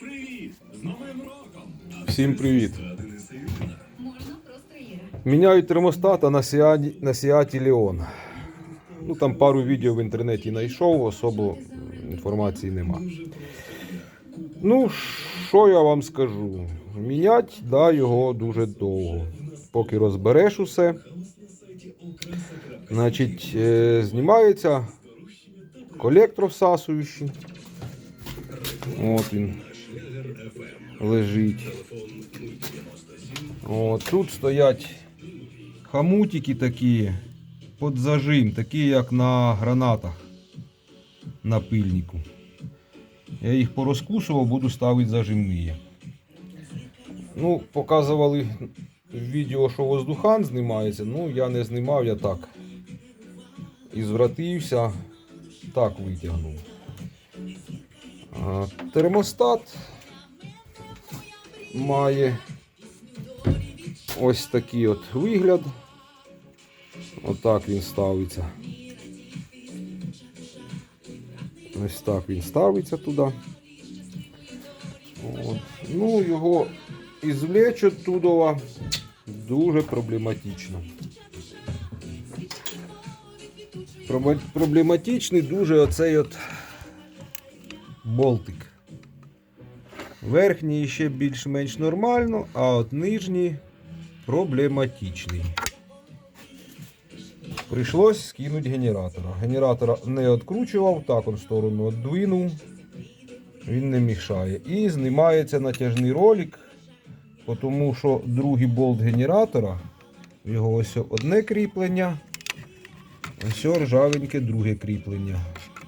Привіт! З Новим роком! Всім привіт! Міняють термостата на Сіаті, на Сіаті Леон. Ну там пару відео в інтернеті знайшов, особо інформації нема. Ну, що я вам скажу? Мінять да, його дуже довго. Поки розбереш усе. Значить, е, знімається колектор всасуючий. От він лежить. От, тут стоять хамутики такі під зажим, такі як на гранатах на пильнику. Я їх порозкусував, буду ставити зажимні. Ну, показували в відео, що воздухан знімається. Ну, я не знімав, я так. І звратився, так витягнув. А, термостат має ось такий от вигляд. Отак він ставиться. Ось так він ставиться туди. От. Ну, його ізвлечь оттуда дуже проблематично. Проблематичний дуже оцей от болтик. Верхній ще більш-менш нормально, а от нижній проблематичний. Прийшлось скинути генератора. Генератора не відкручував, так он сторону віддвинув. Він не мішає. І знімається натяжний ролик, тому що другий болт генератора, його ось одне кріплення, ось ржавеньке друге кріплення.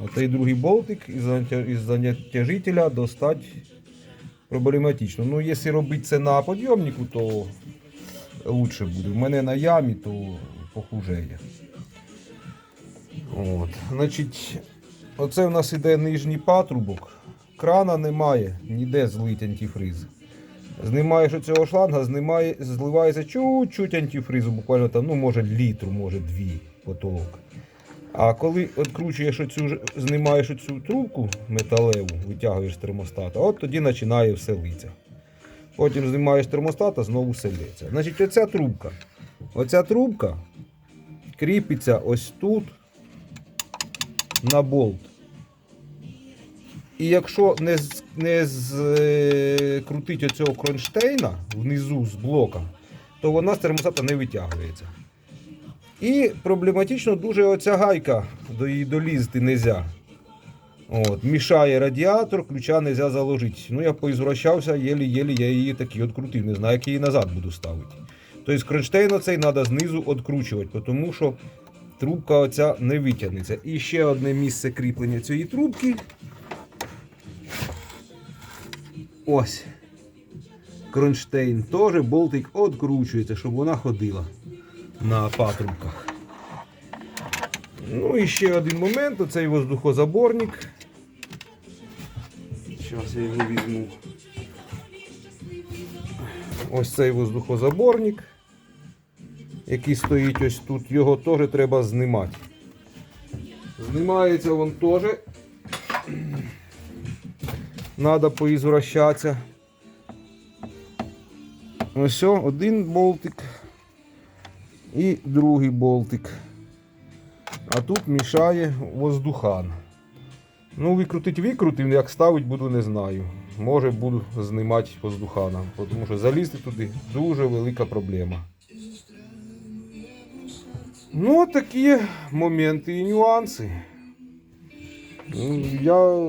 Отей другий болтик із із достать проблематично. Ну, якщо робити це на підйомнику, то лучше буде. У мене на ямі, то похужеє. От. Значить, оце в нас іде нижній патрубок. Крана немає, ніде злить антифриз. Знімаєш оцього шланга, знімає, зливається чуть-чуть антифризу, буквально там, ну, може літру, може дві потолок. А коли відкручуєш оцю, знімаєш оцю трубку металеву, витягуєш з термостата, от тоді починає все литься. Потім знімаєш термостата, знову все лється. Значить, оця трубка. Оця трубка кріпиться ось тут на болт. І якщо не, не скрутить оцього кронштейна внизу з блока, то вона з термостата не витягується. І проблематично дуже оця гайка, до її долізти не можна. От, мішає радіатор, ключа не можна заложити. Ну, я поізвращався, єлі-єлі я її таки відкрутив. Не знаю, як її назад буду ставити. Тобто кронштейн оцей треба знизу відкручувати, тому що трубка оця не витягнеться. І ще одне місце кріплення цієї трубки. Ось. Кронштейн теж болтик відкручується, щоб вона ходила на патрубках. Ну і ще один момент, оцей воздухозаборник. Зараз я його візьму. Ось цей воздухозаборник, який стоїть ось тут, його теж треба знімати. Знімається він теж. Надо поізвращатися. Ось один болтик і другий болтик. А тут мішає воздухан. Ну, викрутить викрутив, як ставить буду, не знаю. Може буду знімати воздухана, тому що залізти туди дуже велика проблема. Ну, такі моменти і нюанси. Ну, Я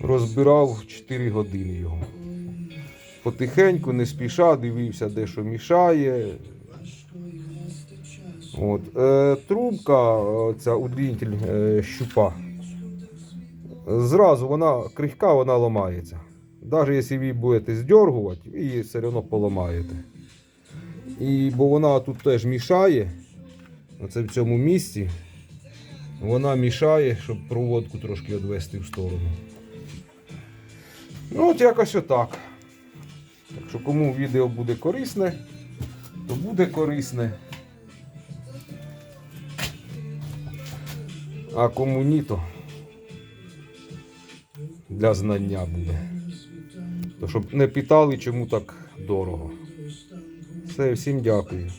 розбирав 4 години його. Потихеньку, не спіша, дивився, де що мішає. От. Е, трубка, ця удлінитель е, щупа. Зразу вона крихка, вона ламається. Навіть якщо ви будете здергувати, ви її все одно поламаєте. І, бо вона тут теж мішає. Оце в цьому місці. Вона мішає, щоб проводку трошки відвести в сторону. Ну, от якось отак. Так що кому відео буде корисне, то буде корисне. А кому ні, то для знання буде. То щоб не питали, чому так дорого. Все, всім дякую.